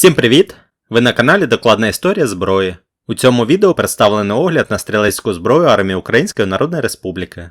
Всім привіт! Ви на каналі Докладна історія зброї. У цьому відео представлено огляд на стрілецьку зброю армії Української Народної Республіки.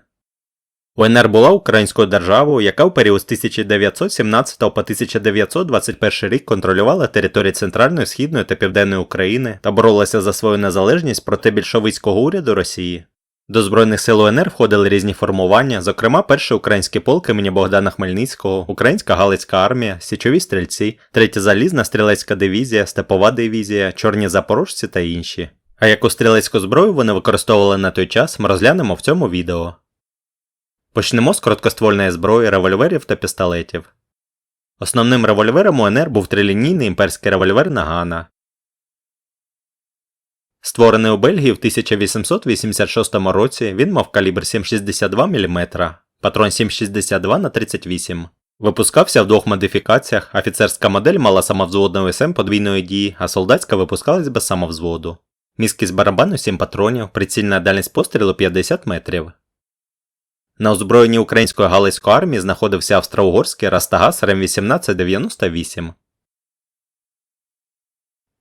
УНР була українською державою, яка в період з 1917 по 1921 рік контролювала території Центральної, Східної та Південної України та боролася за свою незалежність проти більшовицького уряду Росії. До Збройних сил УНР входили різні формування, зокрема перший український полк імені Богдана Хмельницького, Українська Галицька армія, Січові стрільці, третя залізна стрілецька дивізія, Степова дивізія, Чорні запорожці та інші. А яку стрілецьку зброю вони використовували на той час, ми розглянемо в цьому відео. Почнемо з короткоствольної зброї, револьверів та пістолетів. Основним револьвером УНР був трилінійний імперський револьвер Нагана. Створений у Бельгії в 1886 році, він мав калібр 7,62 мм, патрон 7,62 на 38 Випускався в двох модифікаціях. Офіцерська модель мала самовзводний СМ подвійної дії, а солдатська випускалась без самовзводу. Міскість барабану 7 патронів, прицільна дальність пострілу 50 метрів. На озброєнні української галицької армії знаходився австро-угорський Растагас РМ 1898.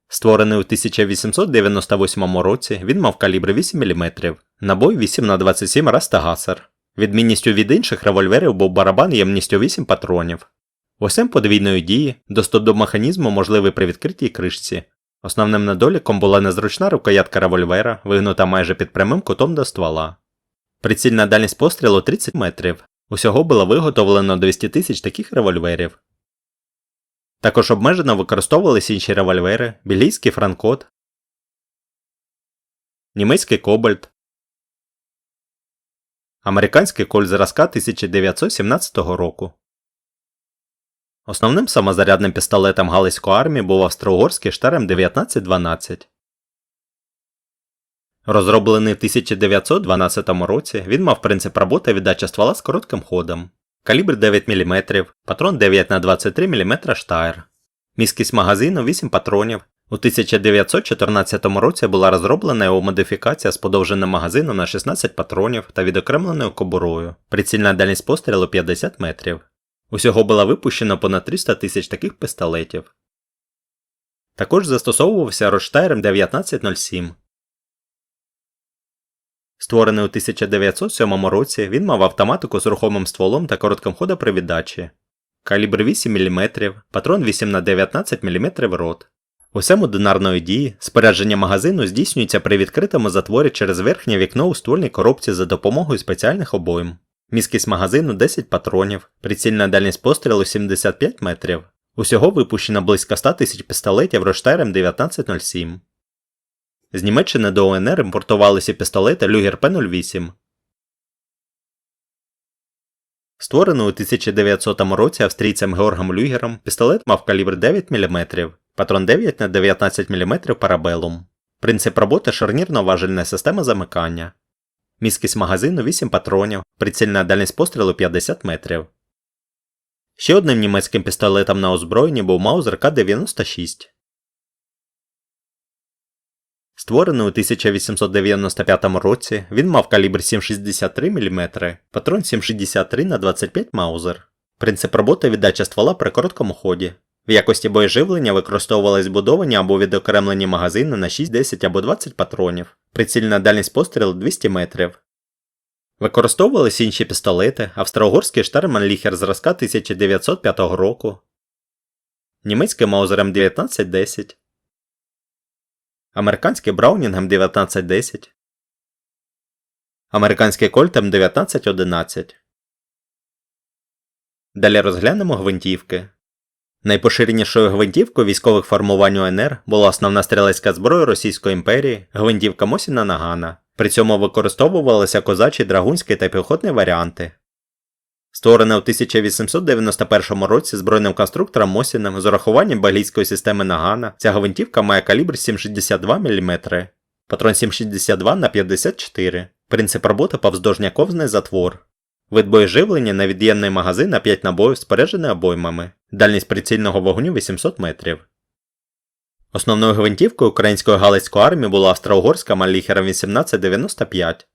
Створений у 1898 році, він мав калібр 8 мм, набой 8х27 Растагасер. Відмінністю від інших револьверів був барабан ємністю 8 патронів. Осем подвійної дії, доступ до механізму можливий при відкритій кришці. Основним недоліком була незручна рукоятка револьвера, вигнута майже під прямим кутом до ствола. Прицільна дальність пострілу 30 метрів. Усього було виготовлено 200 тисяч таких револьверів. Також обмежено використовувались інші револьвери, бельгійський франкот, німецький кобальт, американський кольт зразка 1917 року. Основним самозарядним пістолетом Галицької армії був австро-угорський штарм 1912. Розроблений в 1912 році, він мав принцип роботи віддача ствола з коротким ходом. Калібр 9 мм, патрон 9 на 23 мм штайр. Міськість магазину 8 патронів. У 1914 році була розроблена його модифікація з подовженим магазином на 16 патронів та відокремленою кобурою. Прицільна дальність пострілу 50 метрів. Усього було випущено понад 300 тисяч таких пістолетів. Також застосовувався Роштайрем 1907. Створений у 1907 році, він мав автоматику з рухомим стволом та коротким ходопривідачі. Калібр 8 мм, патрон 8 на 19 мм рот. Усему динарної дії спорядження магазину здійснюється при відкритому затворі через верхнє вікно у ствольній коробці за допомогою спеціальних обойм. Міськість магазину 10 патронів, прицільна дальність пострілу 75 метрів. Усього випущено близько 100 тисяч пістолетів Роштайрем 1907. З Німеччини до ОНР імпортувалися пістолети Люгер П-08. Створений у 1900 році австрійцем Георгом Люгером, пістолет мав калібр 9 мм, патрон 9 на 19 мм парабелум. Принцип роботи шарнірно-важельна система замикання. Міскість магазину 8 патронів, прицільна дальність пострілу 50 метрів. Ще одним німецьким пістолетом на озброєнні був Маузер К-96. Створений у 1895 році, він мав калібр 7,63 мм, патрон 7,63 на 25 Маузер. Принцип роботи віддача ствола при короткому ході. В якості боєживлення використовувались збудовані або відокремлені магазини на 6, 10 або 20 патронів, прицільна дальність пострілу 200 метрів. Використовувались інші пістолети, австро-угорський Штарманліхер зразка 1905 року, німецький Маузер М1910, американський Браунінг М1910, американський Кольт М1911. Далі розглянемо гвинтівки. Найпоширенішою гвинтівкою військових формувань УНР була основна стрілецька зброя Російської імперії гвинтівка Мосіна Нагана. При цьому використовувалися козачі, драгунські та піхотні варіанти. Створена в 1891 році збройним конструктором Мосіним з урахуванням бельгійської системи Нагана, ця гвинтівка має калібр 7,62 мм, патрон 7,62 на 54 принцип роботи повздовжняковний затвор. Вид боєживлення на від'ємний магазин на 5 набоїв споряджений обоймами, дальність прицільного вогню 800 метрів. Основною гвинтівкою української галицької армії була австро-угорська Маліхера 1895.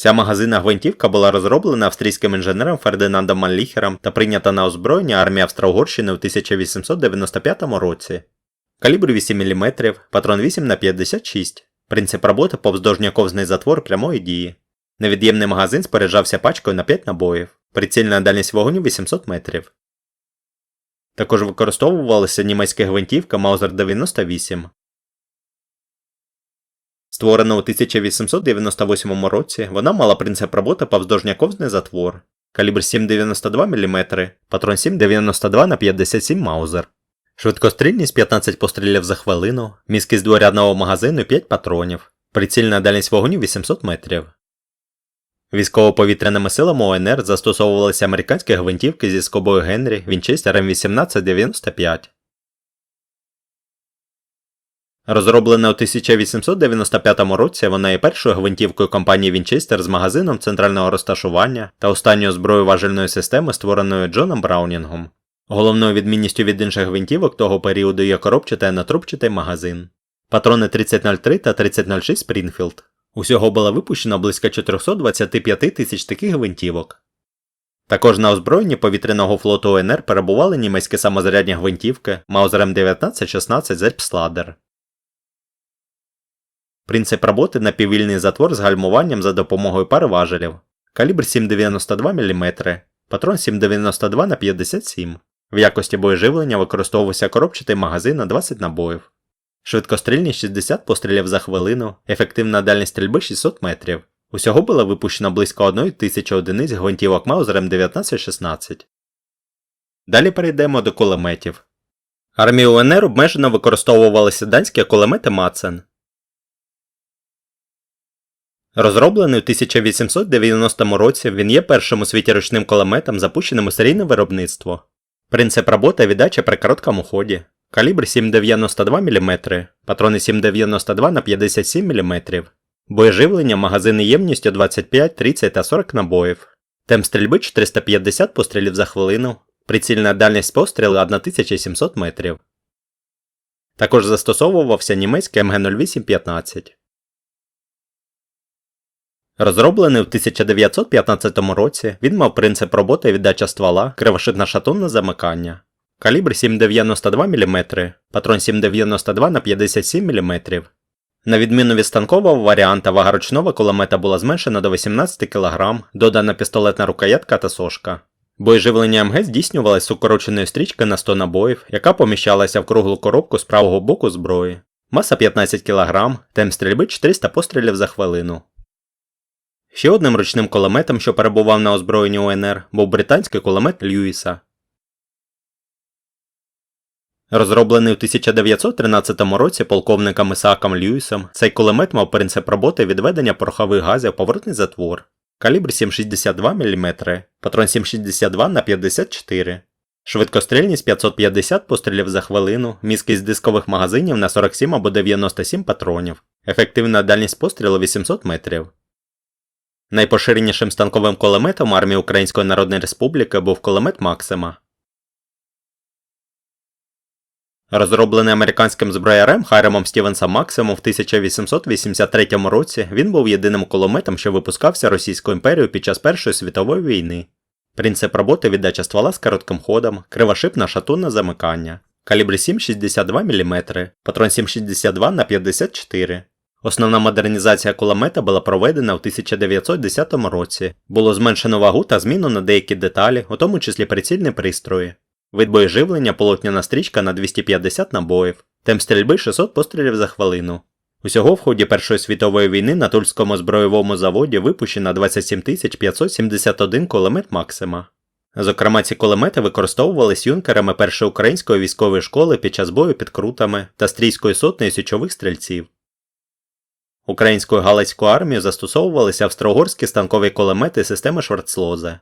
Ця магазинна гвинтівка була розроблена австрійським інженером Фердинандом Манліхером та прийнята на озброєння армії Австро-Угорщини у 1895 році. Калібр 8 мм, патрон 8 на 56 Принцип роботи повздовжньоковзний затвор прямої дії. Невід'ємний магазин споряджався пачкою на 5 набоїв. Прицільна дальність вогню 800 метрів. Також використовувалася німецька гвинтівка Маузер 98. Створена у 1898 році, вона мала принцип роботи повздовжньоковзний затвор. Калібр 7,92 мм, патрон 7,92 на 57 Маузер. Швидкострільність 15 пострілів за хвилину, міськість дворядного магазину 5 патронів, прицільна дальність вогню 800 метрів. Військово-повітряними силами ОНР застосовувалися американські гвинтівки зі скобою Генрі Вінчестер М1895. Розроблена у 1895 році, вона є першою гвинтівкою компанії Вінчестер з магазином центрального розташування та останньою зброєю важельної системи, створеною Джоном Браунінгом. Головною відмінністю від інших гвинтівок того періоду є коробчатий натрубчатий магазин. Патрони 3003 та 3006 Спрінфілд. Усього було випущено близько 425 тисяч таких гвинтівок. Також на озброєнні повітряного флоту ОНР перебували німецькі самозарядні гвинтівки Маузер М1916 Зельпсладер. Принцип роботи напіввільний затвор з гальмуванням за допомогою пари важелів. Калібр 7,92 мм, патрон 7,92 на 57 В якості боєживлення використовувався коробчатий магазин на 20 набоїв. Швидкострільність 60 пострілів за хвилину, ефективна дальність стрільби 600 метрів. Усього було випущено близько 1 тисячі одиниць гвинтівок Маузер М1916. Далі перейдемо до кулеметів. Армії УНР обмежено використовувалися данські кулемети Мацен. Розроблений у 1890 році, він є першим у світі ручним кулеметом, запущеним у серійне виробництво. Принцип роботи віддачі при короткому ході. Калібр 7,92 мм, патрони 7,92 на 57 мм. Боєживлення магазини ємністю 25, 30 та 40 набоїв. Темп стрільби 450 пострілів за хвилину. Прицільна дальність пострілу 1700 метрів. Також застосовувався німецький МГ-0815. Розроблений в 1915 році, він мав принцип роботи віддача ствола, кривошитна шатунне замикання. Калібр 7,92 мм, патрон 7,92 на 57 мм. На відміну від станкового варіанта, вага ручного кулемета була зменшена до 18 кг, додана пістолетна рукоятка та сошка. Боєживлення МГ здійснювалось з укороченої стрічки на 100 набоїв, яка поміщалася в круглу коробку з правого боку зброї. Маса 15 кг, темп стрільби 400 пострілів за хвилину. Ще одним ручним кулеметом, що перебував на озброєнні УНР, був британський кулемет Льюіса. Розроблений у 1913 році полковником Ісааком Льюісом, цей кулемет мав принцип роботи відведення порохових газів поворотний затвор. Калібр 7,62 мм, патрон 7,62 на 54 Швидкострільність 550 пострілів за хвилину, міськість дискових магазинів на 47 або 97 патронів, ефективна дальність пострілу 800 метрів. Найпоширенішим станковим кулеметом армії Української Народної Республіки був кулемет Максима. Розроблений американським зброярем Хайремом Стівенсом Максимом в 1883 році, він був єдиним кулеметом, що випускався Російською імперією під час Першої світової війни. Принцип роботи віддача ствола з коротким ходом, кривошипна шатунне замикання, калібр 7,62 мм, патрон 7,62 на 54 Основна модернізація кулемета була проведена у 1910 році. Було зменшено вагу та зміну на деякі деталі, у тому числі прицільні пристрої. Вид боєживлення полотняна стрічка на 250 набоїв, темп стрільби 600 пострілів за хвилину. Усього в ході Першої світової війни на Тульському збройовому заводі випущено 27 571 кулемет Максима. Зокрема, ці кулемети використовувались юнкерами першої української військової школи під час бою під крутами та стрійської сотні січових стрільців. Українською Галицькою армією застосовувалися австро-угорські станкові кулемети системи Шварцлозе.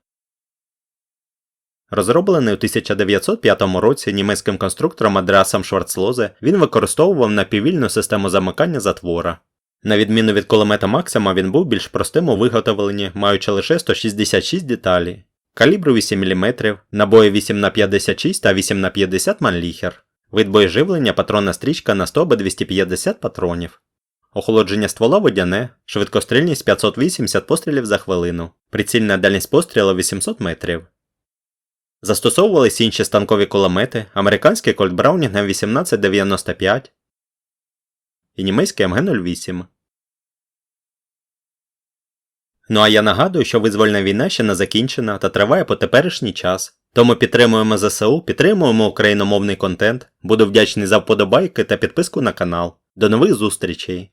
Розроблений у 1905 році німецьким конструктором Адреасом Шварцлозе, він використовував напіввільну систему замикання затвора. На відміну від кулемета Максима, він був більш простим у виготовленні, маючи лише 166 деталі, калібру 8 мм, набої 8х56 та 8х50 манліхер, вид боєживлення патронна стрічка на 100 або 250 патронів. Охолодження ствола водяне, швидкострільність 580 пострілів за хвилину, прицільна дальність пострілу 800 метрів. Застосовувались інші станкові кулемети, американський Colt Browning М1895 і німецький МГ-08. Ну а я нагадую, що визвольна війна ще не закінчена та триває по теперішній час. Тому підтримуємо ЗСУ, підтримуємо україномовний контент. Буду вдячний за вподобайки та підписку на канал. До нових зустрічей!